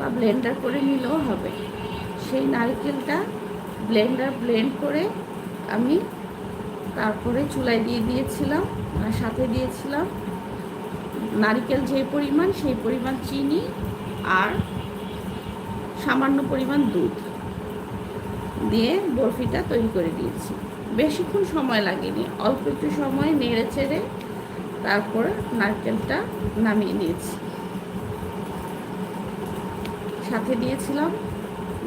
বা ব্লেন্ডার করে নিলেও হবে। সেই নারকেলটা ব্লেন্ডার ব্লেন্ড করে আমি তারপরে চুলায় দিয়ে দিয়েছিলাম আর সাথে দিয়েছিলাম। নারকেল যে পরিমাণ, সেই পরিমাণ চিনি আর সামান্য পরিমাণ দুধ দিয়ে বরফিটা তৈরি করে দিয়েছি। বেশিক্ষণ সময় লাগেনি, অল্প একটু সময় নেড়ে চেড়ে তারপরে নারকেলটা নামিয়ে নিয়েছি। সাথে দিয়েছিলাম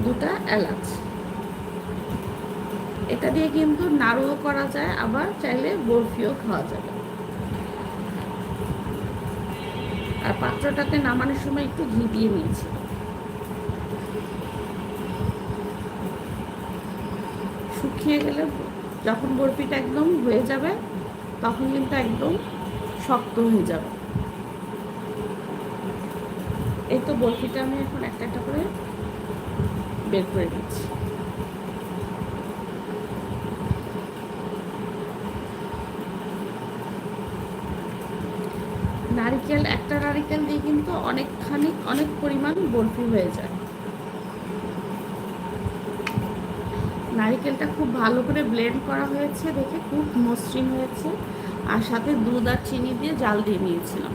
দুটা এলাচ। এটা দিয়ে কিন্তু নাড়ুও করা যায়, আবার চাইলে বরফিও খাওয়া যাবে। আর পাত্রটাতে নামানোর সময় একটু ঘি দিয়ে নিয়েছি। শুকিয়ে গেলে যখন বরফিটা একদম হয়ে যাবে, তখন কিন্তু একদম শক্ত হয়ে যাবে। এই তো বরফিটা আমি এখন একটা একটা করে বের করে দিচ্ছি নারিকেল, একটা নারিকেল দিয়ে কিন্তু অনেকখানি, অনেক পরিমাণ বরফি হয়ে যায়। নারিকেলটা খুব ভালো করে ব্লেন্ড করা হয়েছে, দেখে খুব মসৃণ হয়েছে। আর সাথে দুধ আর চিনি দিয়ে জাল দিয়ে নিয়েছিলাম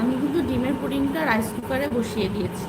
আমি কিন্তু ডিমের পুডিংটা রাইস কুকারে বসিয়ে দিয়েছি।